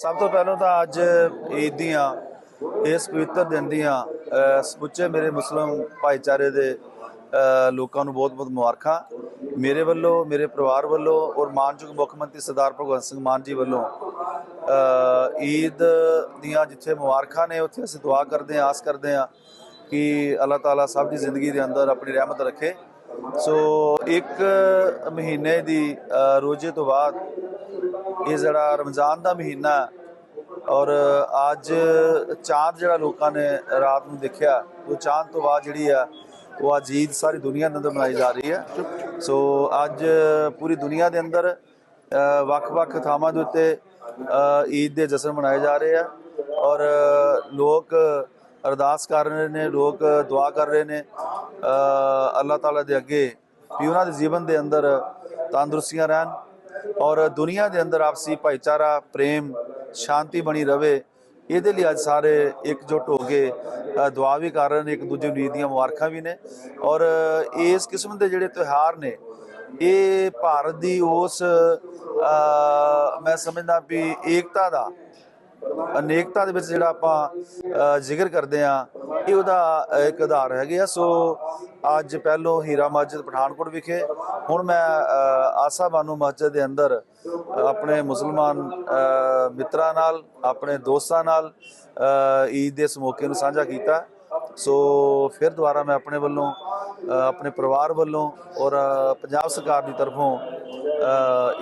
ਸਭ ਤੋਂ ਪਹਿਲਾਂ ਤਾਂ ਅੱਜ ਈਦ ਦੀਆਂ, ਇਸ ਪਵਿੱਤਰ ਦਿਨ ਦੀਆਂ ਸਮੁੱਚੇ ਮੇਰੇ ਮੁਸਲਮ ਭਾਈਚਾਰੇ ਦੇ ਲੋਕਾਂ ਨੂੰ ਬਹੁਤ-ਬਹੁਤ ਮੁਬਾਰਕਾਂ। ਮੇਰੇ ਵੱਲੋਂ, ਮੇਰੇ ਪਰਿਵਾਰ ਵੱਲੋਂ ਔਰ ਮਾਨਯੋਗ ਮੁੱਖ ਮੰਤਰੀ ਸਰਦਾਰ ਭਗਵੰਤ ਸਿੰਘ ਮਾਨ ਜੀ ਵੱਲੋਂ ਈਦ ਦੀਆਂ ਜਿੱਥੇ ਮੁਬਾਰਕਾਂ ਨੇ, ਉੱਥੇ ਅਸੀਂ ਦੁਆ ਕਰਦੇ ਹਾਂ, ਆਸ ਕਰਦੇ ਹਾਂ ਕਿ ਅੱਲਾਹ ਤਾਲਾ ਸਭ ਦੀ ਜ਼ਿੰਦਗੀ ਦੇ ਅੰਦਰ ਆਪਣੀ ਰਹਿਮਤ ਰੱਖੇ। ਸੋ ਇੱਕ ਮਹੀਨੇ ਦੀ ਰੋਜ਼ੇ ਤੋਂ ਬਾਅਦ ਇਹ ਜਿਹੜਾ ਰਮਜ਼ਾਨ ਦਾ ਮਹੀਨਾ ਔਰ ਅੱਜ ਚਾਂਦ ਜਿਹੜਾ ਲੋਕਾਂ ਨੇ ਰਾਤ ਨੂੰ ਦੇਖਿਆ ਉਹ ਚਾਂਦ ਤੋਂ ਬਾਅਦ ਜਿਹੜੀ ਆ ਉਹ ਅੱਜ ਈਦ ਸਾਰੀ ਦੁਨੀਆ ਦੇ ਅੰਦਰ ਮਨਾਈ ਜਾ ਰਹੀ ਹੈ। ਸੋ ਅੱਜ ਪੂਰੀ ਦੁਨੀਆ ਦੇ ਅੰਦਰ ਵੱਖ-ਵੱਖ ਥਾਵਾਂ ਦੇ ਉੱਤੇ ਈਦ ਦੇ ਜਸ਼ਨ ਮਨਾਏ ਜਾ ਰਹੇ ਆ ਔਰ ਲੋਕ ਅਰਦਾਸ ਕਰ ਰਹੇ ਨੇ ਲੋਕ ਦੁਆ ਕਰ ਰਹੇ ਨੇ। ਅ, ਅੱਲਾਹ ਤਾਲਾ ਦੇ ਅੱਗੇ ਵੀ ਉਹਨਾਂ ਦੇ ਜੀਵਨ ਦੇ ਅੰਦਰ ਤੰਦਰੁਸਤੀਆਂ ਰਹਿਣ ਔਰ ਦੁਨੀਆ ਦੇ ਅੰਦਰ ਆਪਸੀ ਭਾਈਚਾਰਾ, ਪ੍ਰੇਮ, ਸ਼ਾਂਤੀ ਬਣੀ ਰਵੇ, ਇਹਦੇ ਲਈ ਅੱਜ ਸਾਰੇ ਇਕਜੁੱਟ ਹੋ ਕੇ ਦੁਆ ਵੀ ਕਰ ਰਹੇ ਨੇ, ਇੱਕ ਦੂਜੇ ਨੂੰ ਈਦ ਦੀਆਂ ਮੁਬਾਰਕਾਂ ਵੀ ਨੇ। ਔਰ ਇਸ ਕਿਸਮ ਦੇ ਜਿਹੜੇ ਤਿਉਹਾਰ ਨੇ, ਇਹ ਭਾਰਤ ਦੀ ਉਸ ਮੈਂ ਸਮਝਦਾ ਵੀ ਏਕਤਾ ਦਾ, ਅਨੇਕਤਾ ਦੇ ਵਿੱਚ ਜਿਹੜਾ ਆਪਾਂ ਜ਼ਿਕਰ ਕਰਦੇ ਆ ਇਹ ਉਹਦਾ ਇੱਕ ਆਧਾਰ ਹੈਗੇ ਆ। ਸੋ, ਅੱਜ ਪਹਿਲੋਂ ਹੀਰਾ ਮਸਜਿਦ ਪਠਾਨਕੋਟ ਵਿਖੇ ਹੁਣ ਮੈਂ ਆਸਾ ਬਾਨੂ ਮਸਜਿਦ ਦੇ ਅੰਦਰ ਆਪਣੇ ਮੁਸਲਮਾਨ ਮਿੱਤਰਾਂ ਨਾਲ, ਆਪਣੇ ਦੋਸਤਾਂ ਨਾਲ ਈਦ ਦੇ ਇਸ ਮੌਕੇ ਨੂੰ ਸਾਂਝਾ ਕੀਤਾ। ਸੋ ਫਿਰ ਦੁਬਾਰਾ ਮੈਂ ਆਪਣੇ ਵੱਲੋਂ ਆਪਣੇ ਪਰਿਵਾਰ ਵੱਲੋਂ ਔਰ ਪੰਜਾਬ ਸਰਕਾਰ ਦੀ ਤਰਫੋਂ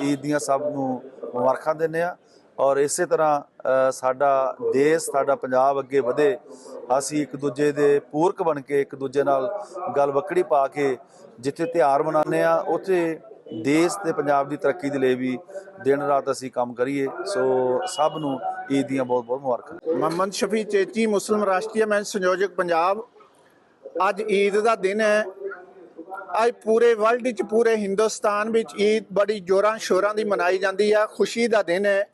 ਈਦ ਦੀਆਂ ਸਭ ਨੂੰ ਮੁਬਾਰਕਾਂ ਦਿੰਦੇ ਆ ਔਰ ਇਸੇ ਤਰ੍ਹਾਂ ਸਾਡਾ ਦੇਸ਼, ਸਾਡਾ ਪੰਜਾਬ ਅੱਗੇ ਵਧੇ, ਅਸੀਂ ਇੱਕ ਦੂਜੇ ਦੇ ਪੂਰਕ ਬਣ ਕੇ, ਇੱਕ ਦੂਜੇ ਨਾਲ ਗੱਲ ਵਕੜੀ ਪਾ ਕੇ ਜਿੱਥੇ ਤਿਉਹਾਰ ਮਨਾਉਂਦੇ ਆ ਉੱਥੇ ਦੇਸ਼ ਤੇ ਪੰਜਾਬ ਦੀ ਤਰੱਕੀ ਦੇ ਲਈ ਵੀ ਦਿਨ ਰਾਤ ਅਸੀਂ ਕੰਮ ਕਰੀਏ। ਸੋ ਸਭ ਨੂੰ ਈਦ ਦੀਆਂ ਬਹੁਤ ਬਹੁਤ ਮੁਬਾਰਕਾਂ। ਮੁਹੰਮਦ ਸ਼ਫੀ ਚੇਚੀ, ਮੁਸਲਿਮ ਰਾਸ਼ਟਰੀ ਮੰਚ ਸੰਯੋਜਕ ਪੰਜਾਬ, ਅੱਜ ਈਦ ਦਾ ਦਿਨ ਹੈ। ਅੱਜ ਪੂਰੇ ਵਰਲਡ ਵਿੱਚ, ਪੂਰੇ ਹਿੰਦੁਸਤਾਨ ਵਿੱਚ ਈਦ ਬੜੀ ਜੋਰਾਂ ਸ਼ੋਰਾਂ ਦੀ ਮਨਾਈ ਜਾਂਦੀ ਆ। ਖੁਸ਼ੀ ਦਾ ਦਿਨ ਹੈ।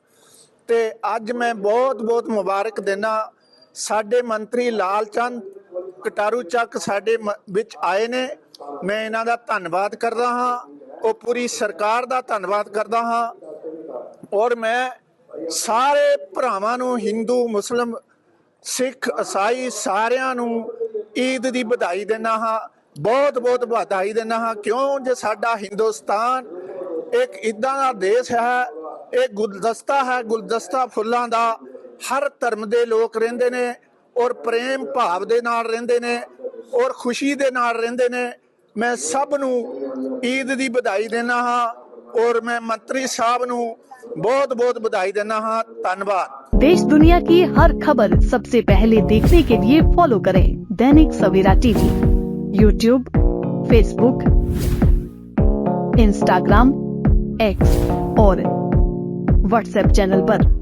ਤੇ ਅੱਜ ਮੈਂ ਬਹੁਤ ਬਹੁਤ ਮੁਬਾਰਕ ਦੇਣਾ ਸਾਡੇ ਮੰਤਰੀ ਲਾਲ ਚੰਦ ਕਟਾਰੂ ਚੱਕ ਸਾਡੇ ਮ- ਵਿੱਚ ਆਏ ਨੇ। ਮੈਂ ਇਹਨਾਂ ਦਾ ਧੰਨਵਾਦ ਕਰਦਾ ਹਾਂ। ਉਹ ਪੂਰੀ ਸਰਕਾਰ ਦਾ ਧੰਨਵਾਦ ਕਰਦਾ ਹਾਂ। ਔਰ ਮੈਂ ਸਾਰੇ ਭਰਾਵਾਂ ਨੂੰ, ਹਿੰਦੂ, ਮੁਸਲਮ, ਸਿੱਖ ਈਸਾਈ ਸਾਰਿਆਂ ਨੂੰ ਈਦ ਦੀ ਵਧਾਈ ਦਿੰਦਾ ਹਾਂ। ਬਹੁਤ ਬਹੁਤ ਵਧਾਈ ਦਿੰਦਾ ਹਾਂ। ਕਿਉਂ? ਜੇ ਸਾਡਾ ਹਿੰਦੁਸਤਾਨ ਇੱਕ ਇਦਾਂ ਦਾ ਦੇਸ਼ ਹੈ ਇਹ ਗੁਲਦਸਤਾ ਹੈ ਗੁਲਦਸਤਾ ਫੁੱਲਾਂ ਦਾ ਹਰ ਧਰਮ ਦੇ ਲੋਕ ਰਹਿੰਦੇ ਨੇ ਔਰ ਪ੍ਰੇਮ ਭਾਵ ਦੇ ਨਾਲ ਰਹਿੰਦੇ ਨੇ ਔਰ ਖੁਸ਼ੀ ਦੇ ਨਾਲ ਰਹਿੰਦੇ ਨੇ ਮੈਂ ਸਭ ਨੂੰ ਈਦ ਦੀ ਵਧਾਈ ਦਿੰਦਾ ਹਾਂ ਔਰ ਮੈਂ ਮੰਤਰੀ ਸਾਹਿਬ ਨੂੰ ਬਹੁਤ ਬਹੁਤ ਵਧਾਈ ਦਿੰਦਾ ਹਾਂ ਧੰਨਵਾਦ देश दुनिया की हर खबर सबसे पहले देखने के लिए फॉलो करें Dainik Savera TV YouTube Facebook Instagram X और व्हाट्सएप चैनल पर।